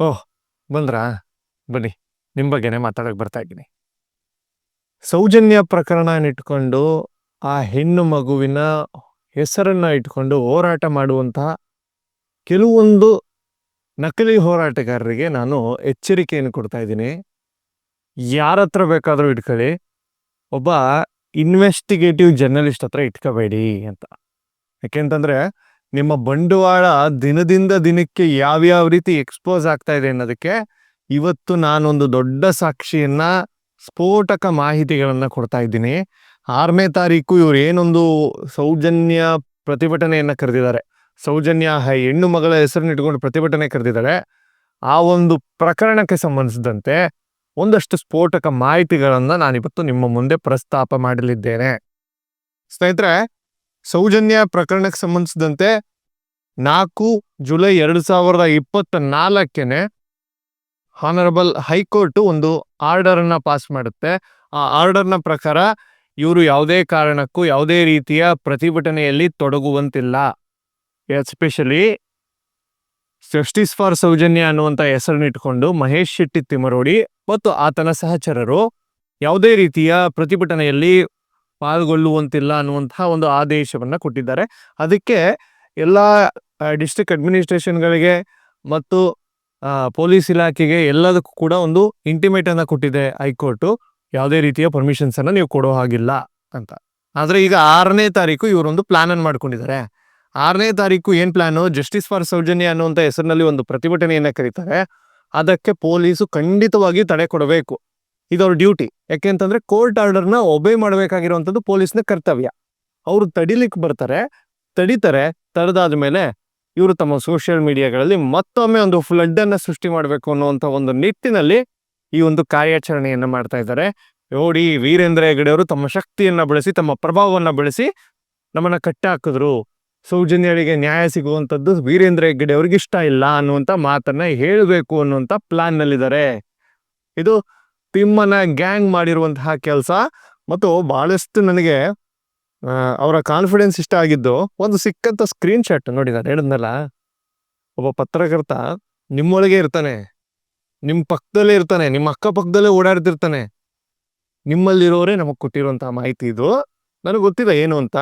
ಓಹ್, ಬಂದ್ರಾ? ಬನ್ನಿ ನಿಮ್ಮ ಬಗ್ಗೆನೇ ಮಾತಾಡೋಕೆ ಬರ್ತಾ ಇದ್ದೀನಿ. ಸೌಜನ್ಯ ಪ್ರಕರಣ ಇಟ್ಕೊಂಡು ಆ ಹೆಣ್ಣು ಮಗುವಿನ ಹೆಸರನ್ನ ಇಟ್ಕೊಂಡು ಹೋರಾಟ ಮಾಡುವಂತಹ ಕೆಲವೊಂದು ನಕಲಿ ಹೋರಾಟಗಾರರಿಗೆ ನಾನು ಎಚ್ಚರಿಕೆಯನ್ನು ಕೊಡ್ತಾ ಇದ್ದೀನಿ. ಯಾರ ಹತ್ರ ಬೇಕಾದರೂ ಇಟ್ಕೊಳ್ಳಿ. ಒಬ್ಬ ಇನ್ವೆಸ್ಟಿಗೇಟಿವ್ ಜರ್ನಲಿಸ್ಟ್ ಹತ್ರ ಇಟ್ಕೋಬೇಡಿ ಅಂತ. ಯಾಕೆಂತಂದ್ರೆ ನಿಮ್ಮ ಬಂಡವಾಳ ದಿನದಿಂದ ದಿನಕ್ಕೆ ಯಾವ್ಯಾವ ರೀತಿ ಎಕ್ಸ್ಪೋಸ್ ಆಗ್ತಾ ಇದೆ ಅನ್ನೋದಕ್ಕೆ ಇವತ್ತು ನಾನೊಂದು ದೊಡ್ಡ ಸಾಕ್ಷಿಯನ್ನ, ಸ್ಫೋಟಕ ಮಾಹಿತಿಗಳನ್ನ ಕೊಡ್ತಾ ಇದ್ದೀನಿ. ಆರನೇ ತಾರೀಕು ಇವ್ರು ಏನೊಂದು ಸೌಜನ್ಯ ಪ್ರತಿಭಟನೆಯನ್ನ ಕರೆದಿದ್ದಾರೆ. ಸೌಜನ್ಯ ಹೆಣ್ಣು ಮಗಳ ಹೆಸರನ್ನ ಇಟ್ಕೊಂಡು ಪ್ರತಿಭಟನೆ ಕರೆದಿದ್ದಾರೆ. ಆ ಒಂದು ಪ್ರಕರಣಕ್ಕೆ ಸಂಬಂಧಿಸಿದಂತೆ ಒಂದಷ್ಟು ಸ್ಫೋಟಕ ಮಾಹಿತಿಗಳನ್ನ ನಾನಿವತ್ತು ನಿಮ್ಮ ಮುಂದೆ ಪ್ರಸ್ತಾಪ ಮಾಡಲಿದ್ದೇನೆ. ಸ್ನೇಹಿತರೆ ಸೌಜನ್ಯ ಪ್ರಕರಣಕ್ಕೆ ಸಂಬಂಧಿಸಿದಂತೆ ನಾಲ್ಕು ಜುಲೈ ಎರಡು ಸಾವಿರದ ಇಪ್ಪತ್ತ ನಾಲ್ಕನೇ ಹಾನರಬಲ್ ಹೈಕೋರ್ಟ್ ಒಂದು ಆರ್ಡರ್ ಅನ್ನ ಪಾಸ್ ಮಾಡುತ್ತೆ. ಆ ಆರ್ಡರ್ನ ಪ್ರಕಾರ ಇವರು ಯಾವುದೇ ಕಾರಣಕ್ಕೂ ಯಾವುದೇ ರೀತಿಯ ಪ್ರತಿಭಟನೆಯಲ್ಲಿ ತೊಡಗುವಂತಿಲ್ಲ. ಎಸ್ಪೆಷಲಿ ಜಸ್ಟಿಸ್ ಫಾರ್ ಸೌಜನ್ಯ ಅನ್ನುವಂಥ ಹೆಸರನ್ನಿಟ್ಟುಕೊಂಡು ಮಹೇಶ್ ಶೆಟ್ಟಿ ತಿಮರೋಡಿ ಮತ್ತು ಆತನ ಸಹಚರರು ಯಾವುದೇ ರೀತಿಯ ಪ್ರತಿಭಟನೆಯಲ್ಲಿ ಪಾಲ್ಗೊಳ್ಳುವಂತಿಲ್ಲ ಅನ್ನುವಂತಹ ಒಂದು ಆದೇಶವನ್ನ ಕೊಟ್ಟಿದ್ದಾರೆ. ಅದಕ್ಕೆ ಎಲ್ಲ ಡಿಸ್ಟ್ರಿಕ್ಟ್ ಅಡ್ಮಿನಿಸ್ಟ್ರೇಷನ್ಗಳಿಗೆ ಮತ್ತು ಪೊಲೀಸ್ ಇಲಾಖೆಗೆ ಎಲ್ಲದಕ್ಕೂ ಕೂಡ ಒಂದು ಇಂಟಿಮೇಟ್ ಅನ್ನ ಕೊಟ್ಟಿದೆ ಹೈಕೋರ್ಟು. ಯಾವುದೇ ರೀತಿಯ ಪರ್ಮಿಷನ್ಸ್ ಅನ್ನ ನೀವು ಕೊಡೋ ಹಾಗಿಲ್ಲ ಅಂತ. ಆದ್ರೆ ಈಗ ಆರನೇ ತಾರೀಕು ಇವರೊಂದು ಪ್ಲಾನ್ ಅನ್ನು ಮಾಡ್ಕೊಂಡಿದ್ದಾರೆ. ಆರನೇ ತಾರೀಕು ಏನ್ ಪ್ಲಾನು ಜಸ್ಟಿಸ್ ಫಾರ್ ಸೌಜನ್ಯ ಅನ್ನುವಂಥ ಹೆಸರಿನಲ್ಲಿ ಒಂದು ಪ್ರತಿಭಟನೆಯನ್ನ ಕರೀತಾರೆ. ಅದಕ್ಕೆ ಪೊಲೀಸು ಖಂಡಿತವಾಗಿ ತಡೆ ಕೊಡಬೇಕು. ಇದು ಡ್ಯೂಟಿ. ಡ್ಯೂಟಿ ಯಾಕೆಂತಂದ್ರೆ ಕೋರ್ಟ್ ಆರ್ಡರ್ನ ಒಬೇ ಮಾಡಬೇಕಾಗಿರುವಂಥದ್ದು ಪೊಲೀಸ್ನ ಕರ್ತವ್ಯ. ಅವರು ತಡಿಲಿಕ್ಕೆ ಬರ್ತಾರೆ, ತಡಿತಾರೆ ತಡೆದಾದ ಮೇಲೆ ಇವರು ತಮ್ಮ ಸೋಷಿಯಲ್ ಮೀಡಿಯಾಗಳಲ್ಲಿ ಮತ್ತೊಮ್ಮೆ ಒಂದು ಫ್ಲಡ್ ಅನ್ನ ಸೃಷ್ಟಿ ಮಾಡಬೇಕು ಅನ್ನುವಂಥ ಒಂದು ನಿಟ್ಟಿನಲ್ಲಿ ಈ ಒಂದು ಕಾರ್ಯಾಚರಣೆಯನ್ನ ಮಾಡ್ತಾ ಇದ್ದಾರೆ. ನೋಡಿ, ವೀರೇಂದ್ರ ಹೆಗಡೆ ಅವರು ತಮ್ಮ ಶಕ್ತಿಯನ್ನ ಬಳಸಿ, ತಮ್ಮ ಪ್ರಭಾವವನ್ನ ಬಳಸಿ ನಮ್ಮನ್ನ ಕಟ್ಟಾಕಿದ್ರು. ಸೌಜನ್ಯರಿಗೆ ನ್ಯಾಯ ಸಿಗುವಂಥದ್ದು ವೀರೇಂದ್ರ ಹೆಗ್ಗಡೆ ಅವ್ರಿಗೆ ಇಷ್ಟ ಇಲ್ಲ ಅನ್ನುವಂಥ ಮಾತನ್ನ ಹೇಳಬೇಕು ಅನ್ನುವಂಥ ಪ್ಲಾನ್ ನಲ್ಲಿದ್ದಾರೆ ಇದು ತಿಮ್ಮನ ಗ್ಯಾಂಗ್ ಮಾಡಿರುವಂತಹ ಕೆಲಸ. ಮತ್ತು ಬಹಳಷ್ಟು ನನಗೆ ಅವರ ಕಾನ್ಫಿಡೆನ್ಸ್ ಇಷ್ಟ ಆಗಿದ್ದು ಒಂದು ಸಿಕ್ಕಂಥ ಸ್ಕ್ರೀನ್ ಶಾಟ್ ನೋಡಿ ನಾನು ಹೇಳಿದ್ನಲ್ಲ, ಒಬ್ಬ ಪತ್ರಕರ್ತ ನಿಮ್ಮೊಳಗೆ ಇರ್ತಾನೆ ನಿಮ್ಮ ಪಕ್ಕದಲ್ಲೇ ಇರ್ತಾನೆ, ನಿಮ್ಮ ಅಕ್ಕಪಕ್ಕದಲ್ಲೇ ಓಡಾಡ್ತಿರ್ತಾನೆ. ನಿಮ್ಮಲ್ಲಿರೋರೇ ನಮಗೆ ಕೊಟ್ಟಿರುವಂತಹ ಮಾಹಿತಿ ಇದು. ನನಗೆ ಗೊತ್ತಿಲ್ಲ ಏನು ಅಂತ.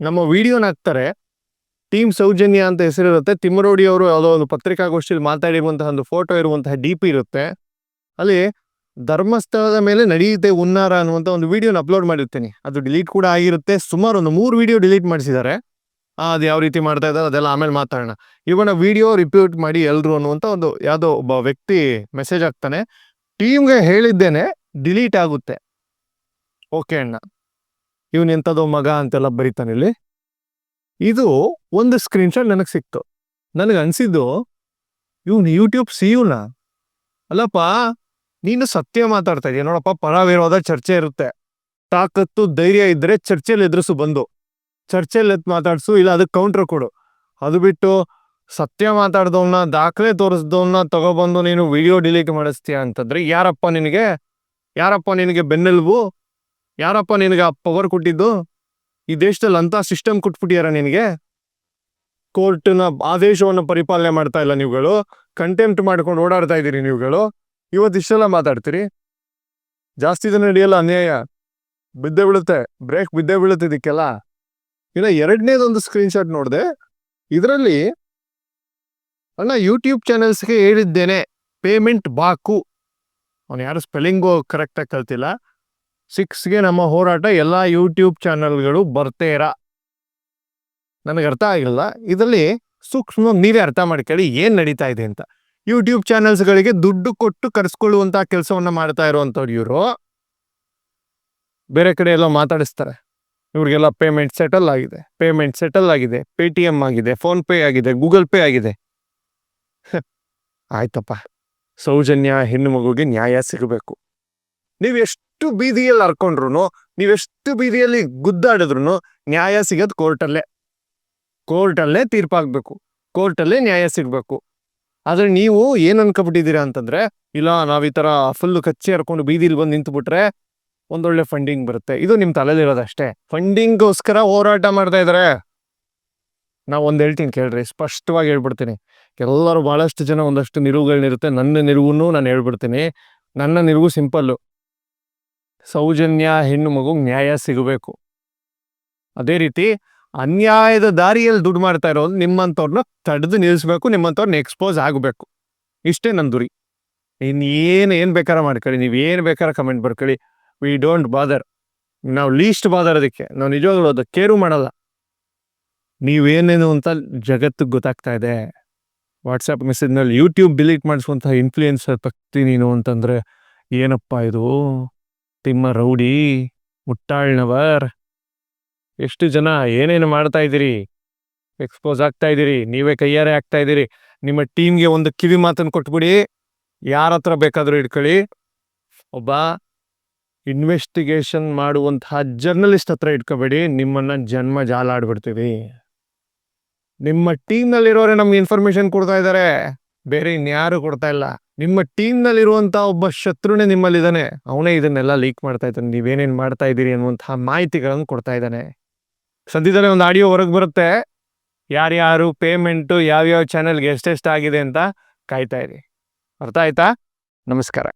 ನಮ್ಮ ವಿಡಿಯೋನ ಹಾಕ್ತಾರೆ, ಟೀಮ್ ಸೌಜನ್ಯ ಅಂತ ಹೆಸರಿರುತ್ತೆ ತಿಮ್ಮರೋಡಿ ಅವರು ಯಾವುದೋ ಒಂದು ಪತ್ರಿಕಾಗೋಷ್ಠಿಯಲ್ಲಿ ಮಾತಾಡಿರುವಂತಹ ಒಂದು ಫೋಟೋ ಇರುವಂತಹ ಡಿ ಇರುತ್ತೆ. ಅಲ್ಲಿ ಧರ್ಮಸ್ಥಳದ ಮೇಲೆ ನಡೆಯುತ್ತೆ ಉನ್ನಾರ ಅನ್ನುವಂಥ ಒಂದು ವಿಡಿಯೋನ ಅಪ್ಲೋಡ್ ಮಾಡಿರ್ತೀನಿ. ಅದು ಡಿಲೀಟ್ ಕೂಡ ಆಗಿರುತ್ತೆ. ಸುಮಾರು ಒಂದು ಮೂರು ವಿಡಿಯೋ ಡಿಲೀಟ್ ಮಾಡಿಸಿದ್ದಾರೆ. ಅದು ಯಾವ ರೀತಿ ಮಾಡ್ತಾ ಇದ್ದಾರೆ ಅದೆಲ್ಲ ಆಮೇಲೆ ಮಾತಾಡೋಣ. ಇವನ ವಿಡಿಯೋ ರಿಪೀಟ್ ಮಾಡಿ ಎಲ್ಲರೂ ಅನ್ನುವಂಥ ಒಂದು ಯಾವುದೋ ಒಬ್ಬ ವ್ಯಕ್ತಿ ಮೆಸೇಜ್ ಆಗ್ತಾನೆ ಟೀಮ್ಗೆ ಹೇಳಿದ್ದೇನೆ ಡಿಲೀಟ್ ಆಗುತ್ತೆ. ಓಕೆ ಅಣ್ಣ. ಇವನ್ ಎಂಥದೋ ಮಗ ಅಂತೆಲ್ಲ ಬರೀತಾನೆ ಇಲ್ಲಿ. ಇದು ಒಂದು ಸ್ಕ್ರೀನ್ಶಾಟ್ ನನಗೆ ಸಿಕ್ತು. ನನಗೆ ಅನಿಸಿದ್ದು, ಇವನು ಯೂಟ್ಯೂಬ್ ಸಿಯುನ ಅಲ್ಲಪ್ಪ ನೀನು ಸತ್ಯ ಮಾತಾಡ್ತಾ ಇದೀಯ. ನೋಡಪ್ಪ ಪರ ವಿರೋಧ ಚರ್ಚೆ ಇರುತ್ತೆ. ತಾಕತ್ತು, ಧೈರ್ಯ ಇದ್ರೆ ಚರ್ಚೆಯಲ್ಲಿ ಎದುರಿಸು ಬಂದು. ಚರ್ಚೆಯಲ್ಲಿ ಎತ್ ಮಾತಾಡ್ಸು, ಇಲ್ಲ ಅದಕ್ಕೆ ಕೌಂಟ್ರ್ ಕೊಡು. ಅದು ಬಿಟ್ಟು ಸತ್ಯ ಮಾತಾಡ್ದವನ್ನ ದಾಖಲೆ ತೋರಿಸ್ದವನ್ನ ತಗೊಬಂದು ನೀನು ವಿಡಿಯೋ ಡಿಲೀಟ್ ಮಾಡಿಸ್ತೀಯ ಅಂತಂದ್ರೆ, ಯಾರಪ್ಪ ನಿನಗೆ ಯಾರಪ್ಪ ನಿನಗೆ ಬೆನ್ನೆಲುಬು? ಯಾರಪ್ಪ ನಿನಗೆ ಆ ಪವರ್ ಕೊಟ್ಟಿದ್ದು? ಈ ದೇಶದಲ್ಲಿ ಅಂತ ಸಿಸ್ಟಮ್ ಕೊಟ್ಬಿಟ್ಟಿಯಾರ ನಿನಗೆ? ಕೋರ್ಟ್ನ ಆದೇಶವನ್ನು ಪರಿಪಾಲನೆ ಮಾಡ್ತಾ ಇಲ್ಲ ನೀವುಗಳು. ಕಂಟೆಂಪ್ಟ್ ಮಾಡ್ಕೊಂಡು ಓಡಾಡ್ತಾ ಇದ್ದೀರಿ ನೀವುಗಳು. ಇವತ್ತು ಇಷ್ಟೆಲ್ಲ ಮಾತಾಡ್ತೀರಿ? ಜಾಸ್ತಿ ದಿನ ನಡೆಯಲ್ಲ ಅನ್ಯಾಯ? ಬಿದ್ದೆ ಬೀಳುತ್ತೆ. ಬ್ರೇಕ್ ಬಿದ್ದೇ ಬೀಳುತ್ತೆ ಇದಕ್ಕೆಲ್ಲ. ಇನ್ನು ಎರಡನೇದೊಂದು ಸ್ಕ್ರೀನ್ಶಾಟ್ ನೋಡಿದೆ. ಇದರಲ್ಲಿ, ಅಣ್ಣ ಯೂಟ್ಯೂಬ್ ಚಾನೆಲ್ಸ್ಗೆ ಹೇಳಿದ್ದೇನೆ. ಪೇಮೆಂಟ್ ಬಾಕು. ಅವನು ಯಾರು ಸ್ಪೆಲ್ಲಿಂಗು ಕರೆಕ್ಟಾಗಿ ಕಲ್ತಿಲ್ಲ. ಸಿಕ್ಸ್ಗೆ ನಮ್ಮ ಹೋರಾಟ, ಎಲ್ಲ ಯೂಟ್ಯೂಬ್ ಚಾನೆಲ್ಗಳು ಬರ್ತೀರಾ ನನಗೆ ಅರ್ಥ ಆಗಿಲ್ಲ. ಇದರಲ್ಲಿ ಸೂಕ್ಷ್ಮವಾಗಿ ನೀವೇ ಅರ್ಥ ಮಾಡ್ಕೊಳ್ಳಿ, ಏನು ನಡೀತಾ ಇದೆ ಅಂತ. ಯೂಟ್ಯೂಬ್ ಚಾನೆಲ್ಸ್ಗಳಿಗೆ ದುಡ್ಡು ಕೊಟ್ಟು ಕರೆಸ್ಕೊಳ್ಳುವಂಥ ಕೆಲಸವನ್ನ ಮಾಡ್ತಾ ಇರುವಂಥವ್ರು ಇವರು. ಬೇರೆ ಕಡೆ ಎಲ್ಲ ಮಾತಾಡಿಸ್ತಾರೆ. ಇವ್ರಿಗೆಲ್ಲ ಪೇಮೆಂಟ್ ಸೆಟಲ್ ಆಗಿದೆ. ಪೇಮೆಂಟ್ ಸೆಟಲ್ ಆಗಿದೆ. ಪೇ ಟಿ ಎಂ ಆಗಿದೆ. ಫೋನ್ ಪೇ ಆಗಿದೆ. ಗೂಗಲ್ ಪೇ ಆಗಿದೆ. ಆಯ್ತಪ್ಪ. ಸೌಜನ್ಯ ಹೆಣ್ಣು ಮಗುಗೆ ನ್ಯಾಯ ಸಿಗಬೇಕು. ನೀವು ಎಷ್ಟು ಬೀದಿಯಲ್ಲಿ ಹರ್ಕೊಂಡ್ರು ನೀವೆಷ್ಟು ಬೀದಿಯಲ್ಲಿ ಗುದ್ದಾಡಿದ್ರು ನ್ಯಾಯ ಸಿಗೋದು ಕೋರ್ಟಲ್ಲೇ ಕೋರ್ಟಲ್ಲೇ ತೀರ್ಪಾಗ್ಬೇಕು. ಕೋರ್ಟಲ್ಲೇ ನ್ಯಾಯ ಸಿಗ್ಬೇಕು. ಆದ್ರೆ ನೀವು ಏನ್ ಅನ್ಕೊಬಿಟ್ಟಿದ್ದೀರಾ ಅಂತಂದ್ರೆ, ಇಲ್ಲ, ನಾವ್ ಈ ತರ ಫುಲ್ ಕಚ್ಚಿ ಹರ್ಕೊಂಡು ಬೀದಿಲಿ ಬಂದು ನಿಂತುಬಿಟ್ರೆ ಒಂದೊಳ್ಳೆ ಫಂಡಿಂಗ್ ಬರುತ್ತೆ. ಇದು ನಿಮ್ ತಲೆಲಿರೋದಷ್ಟೇ. ಫಂಡಿಂಗ್ಗೋಸ್ಕರ ಹೋರಾಟ ಮಾಡ್ತಾ ಇದಾರೆ. ನಾ ಒಂದ್ ಹೇಳ್ತೀನಿ ಕೇಳ್ರಿ, ಸ್ಪಷ್ಟವಾಗಿ ಹೇಳ್ಬಿಡ್ತೀನಿ. ಎಲ್ಲರೂ ಬಹಳಷ್ಟು ಜನ ಒಂದಷ್ಟು ನಿಲುವುಗಳನ್ನಿರುತ್ತೆ. ನನ್ನ ನಿಲುವನ್ನು ನಾನು ಹೇಳ್ಬಿಡ್ತೀನಿ. ನನ್ನ ನಿಲುವು ಸಿಂಪಲ್ಲು ಸೌಜನ್ಯ ಹೆಣ್ಣು ಮಗು ನ್ಯಾಯ ಸಿಗಬೇಕು. ಅದೇ ರೀತಿ ಅನ್ಯಾಯದ ದಾರಿಯಲ್ಲಿ ದುಡ್ಡು ಮಾಡ್ತಾ ಇರೋದು ನಿಮ್ಮಂಥವ್ರನ್ನ ತಡೆದು ನಿಲ್ಲಿಸ್ಬೇಕು ನಿಮ್ಮಂಥವ್ರನ್ನ ಎಕ್ಸ್ಪೋಸ್ ಆಗಬೇಕು. ಇಷ್ಟೇ ನನ್ನ ದುರಿ. ಇನ್ನೇನು ಏನು ಬೇಕಾರ ಮಾಡ್ಕೊಳ್ಳಿ ನೀವು ಏನು ಬೇಕಾರ ಕಮೆಂಟ್ ಬರ್ಕೊಳ್ಳಿ ವಿ ಡೋಂಟ್ ಬಾದರ್ ನಾವು ಲೀಸ್ಟ್ ಬಾದರ್ ಅದಕ್ಕೆ. ನಾವು ನಿಜವಾಗ್ಲೂ ಅದು ಕೇರು ಮಾಡಲ್ಲ. ನೀವೇನೇನು ಅಂತ ಜಗತ್ತಿಗೆ ಗೊತ್ತಾಗ್ತಾ ಇದೆ. ವಾಟ್ಸಪ್ ಮೆಸೇಜ್ನಲ್ಲಿ ಯೂಟ್ಯೂಬ್ ಡಿಲೀಟ್ ಮಾಡಿಸುವಂಥ ಇನ್ಫ್ಲೂಯೆನ್ಸರ್ ಪಕ್ತಿ ನೀನು ಅಂತಂದ್ರೆ, ಏನಪ್ಪ ಇದು? ತಿಮ್ಮ ರೌಡಿ, ಮುಟ್ಟಾಳ್ನವರ್. ಎಷ್ಟು ಜನ ಏನೇನು ಮಾಡ್ತಾ ಇದ್ದೀರಿ? ಎಕ್ಸ್ಪೋಸ್ ಆಗ್ತಾ ಇದ್ದೀರಿ, ನೀವೇ ಕೈಯಾರೆ ಆಗ್ತಾ ಇದ್ದೀರಿ. ನಿಮ್ಮ ಟೀಮ್ಗೆ ಒಂದು ಕಿವಿ ಮಾತನ್ನು ಕೊಟ್ಬಿಡಿ. ಯಾರ ಹತ್ರ ಬೇಕಾದರೂ ಇಟ್ಕೊಳ್ಳಿ. ಒಬ್ಬ ಇನ್ವೆಸ್ಟಿಗೇಷನ್ ಮಾಡುವಂತಹ ಜರ್ನಲಿಸ್ಟ್ ಹತ್ರ ಇಟ್ಕೋಬೇಡಿ. ನಿಮ್ಮನ್ನ ಜನ್ಮ ಜಾಲ ಆಡ್ಬಿಡ್ತೀವಿ. ನಿಮ್ಮ ಟೀಮ್ನಲ್ಲಿರೋರೆ ನಮ್ಗೆ ಇನ್ಫಾರ್ಮೇಶನ್ ಕೊಡ್ತಾ ಇದ್ದಾರೆ. ಬೇರೆ ಇನ್ಯಾರು ಕೊಡ್ತಾ ಇಲ್ಲ. ನಿಮ್ಮ ಟೀಮ್ನಲ್ಲಿರುವಂಥ ಒಬ್ಬ ಶತ್ರುನೇ ನಿಮ್ಮಲ್ಲಿದ್ದಾನೆ. ಅವನೇ ಇದನ್ನೆಲ್ಲ ಲೀಕ್ ಮಾಡ್ತಾ ಇದ್ದಾನೆ. ನೀವೇನೇನು ಮಾಡ್ತಾ ಇದ್ದೀರಿ ಅನ್ನುವಂತಹ ಮಾಹಿತಿಗಳನ್ನು ಕೊಡ್ತಾ ಇದ್ದಾನೆ. ಸದ್ಯದಲ್ಲೇ ಒಂದು ಆಡಿಯೋ ಹೊರಗೆ ಬರುತ್ತೆ. ಯಾರ್ಯಾರು ಪೇಮೆಂಟು ಯಾವ್ಯಾವ ಚಾನಲ್ಗೆ ಎಷ್ಟೆಷ್ಟು ಆಗಿದೆ ಅಂತ ಕಾಯ್ತಾ ಇರಿ. ಅರ್ಥ ಆಯ್ತಾ? ನಮಸ್ಕಾರ.